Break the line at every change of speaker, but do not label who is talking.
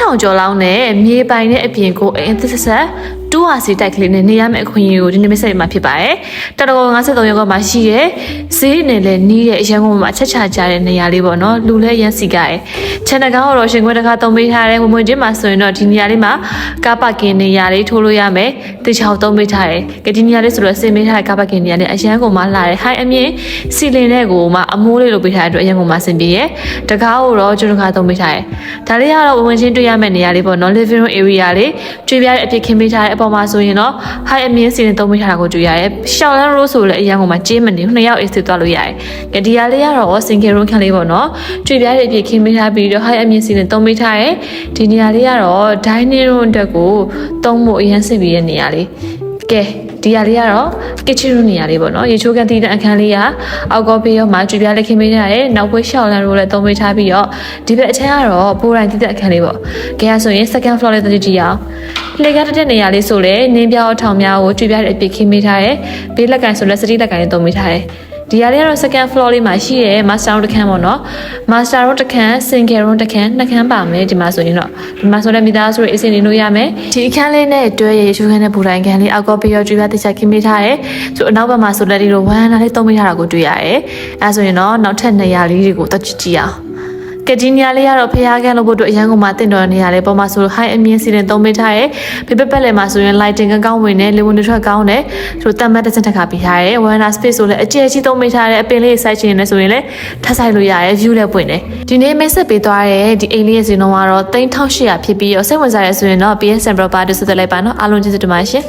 2000ကျော်လောက်နဲ့မြေပိုင်တဲ့အပြင်ကိုအင်းသစ်ဆက် တူဟာစီတိုက်ကလေးနဲ့နေရမယ့်အခွင့်အရေးကိုဒီနေ့မဆက်မှာဖြစ်ပါတယ်တတော်53ရောက်ကမှရှိရဲဈေးနဲ့လည်းနီးတဲ့အရန်ကုန်မှာချက်ချကြတဲ့နေရာလေးပေါ့နော်လူလည်းရမ်းစီကရဲချန်နကောင်ကတော့ရှင်ခွဲတစ်ခါသုံးပေးထားတယ်ဝင်ဝင်ချင်းမှာဆိုရင်တော့ဒီနေရာလေးမှာကားပါကင်နေရာလေးထိုးလို့ရမယ်တေချာသုံးပေးထားတယ်ကဒီနေရာလေးဆိုတော့စင်ပေးထားတဲ့ကားပါကင်နေရာလေးအရန်ကုန်မှာလာတယ်ဟိုင်းအမြင့်စီလင်တဲ့ကိုမှအမိုးလေးလိုပေးထားတဲ့အတွက်အရန်ကုန်မှာစင်ပြေရဲတကားကိုတော့ကျွန်တော်ခါသုံးပေးထားတယ်ဒါလေးကတော့ဝင်ဝင်ချင်းတွေ့ရမယ့်နေရာလေးပေါ့နော် living room area လေးကျွေးပြတဲ့အဖြစ်ခင်းပေးထားတဲ့အပေါ်မှာဆိုရင်တော့ high အမြင့်စီရင်သုံးပေးထားတာကိုတွေ့ရတယ်ရှောင်းလန်းရိုးဆိုလည်းအရန်ကုန်မှာကျင်းမနေနှစ်ယောက် AC သွားလို့ရတယ်ကဒီဟာလေးကတော့ single room ခန်းလေးပေါ့နော်ကျွေးပြတဲ့အဖြစ်ခင်းပေးထားပြီးတော့ high အမြင့်စီရင်သုံးပေးထားတယ်ဒီနေရာလေးကတော့ dining room အတွက်ကိုသုံးဖို့အရန်စစ်ပြီးတဲ့နေရာလေးကဲဒီဟာလေးကတော့ kitchen room နေရာလေးပေါ့နော်ရေချိုးကန်တီးတဲ့အခန်းလေးကအောက်ကောပေးရောမှာကြွေပြလက်ခင်းပေးထားတယ်နောက်ဘက်ရှောက်လန်ရိုးလည်းသုံးပေးထားပြီးတော့ဒီဘက်အချမ်းကတော့ပိုးတိုင်းတီးတဲ့အခန်းလေးပေါ့ကဲရဆိုရင် second floor လေးတတိကြည့်အောင် လေကားတက်တဲ့နေရာလေးဆိုလည်းနင်းပြောင်းထောင်များကိုကြွေပြတဲ့အပြစ်ခင်းပေးထားတယ်ဘေးလက်ကန်ဆိုလည်းစတိလက်ကန်လေးသုံးပေးထားတယ်ဒီဟာလေးကတော့ second floor လေးမှာရှိရဲ master room တစ်ခန်းပေါ့နော် master room တစ်ခန်း single room တစ်ခန်းနှစ်ခန်းပါမယ်ဒီမှာဆိုရင်တော့ဒီမှာဆိုလည်းမိသားစုတွေအစီအစဉ်လို့ရမယ်ဒီအခန်းလေးနဲ့တွဲရရေရှုခန်းနဲ့ဘူတိုင်းခန်းလေးအောက်ကောပေးရောကြွေးပြတိချက်ခင်းပေးထားတယ်ဆိုအနောက်ဘက်မှာဆိုလည်းဒီလိုဝမ်းနာလေးသုံးပေးထားတာကိုတွေ့ရတယ်အဲဆိုရင်တော့နောက်ထပ်နေရာလေးတွေကိုတက်ကြည့်ကြည့်အောင် ကဒီနီယာလေးကတော့ဖျားကန်းလို့ဖို့အတွက်အရန်ကုန်မှာတင့်တော်နေရာလေးပေါ်မှာဆို high အမြင့်စီရင်သုံးပေးထားရဲပြပပက်လည်းမှာဆိုရင် lighting ကကောင်းဝင်နေလေဝင်တွေထွက်ကောင်းတယ်ဆိုတတ်မှတ်တစ်စက်တစ်ခါပေးထားရဲ warna space ဆိုလည်းအကျယ်ကြီးသုံးပေးထားတဲ့အပင်လေးစိုက်ချင်နေဆိုရင်လည်းထပ်ဆိုင်လို့ရရဲ view လည်းပွင့်တယ်ဒီနေ့ message ပေးသွားတဲ့ဒီအိမ်လေးရဲ့စီလုံးကတော့3800ဖြစ်ပြီးတော့စိတ်ဝင်စားရဆိုရင်တော့ PS Property ဆိုတဲ့လိုက်ပါနော်အားလုံးကျေးဇူးတင်ပါတယ်ရှင်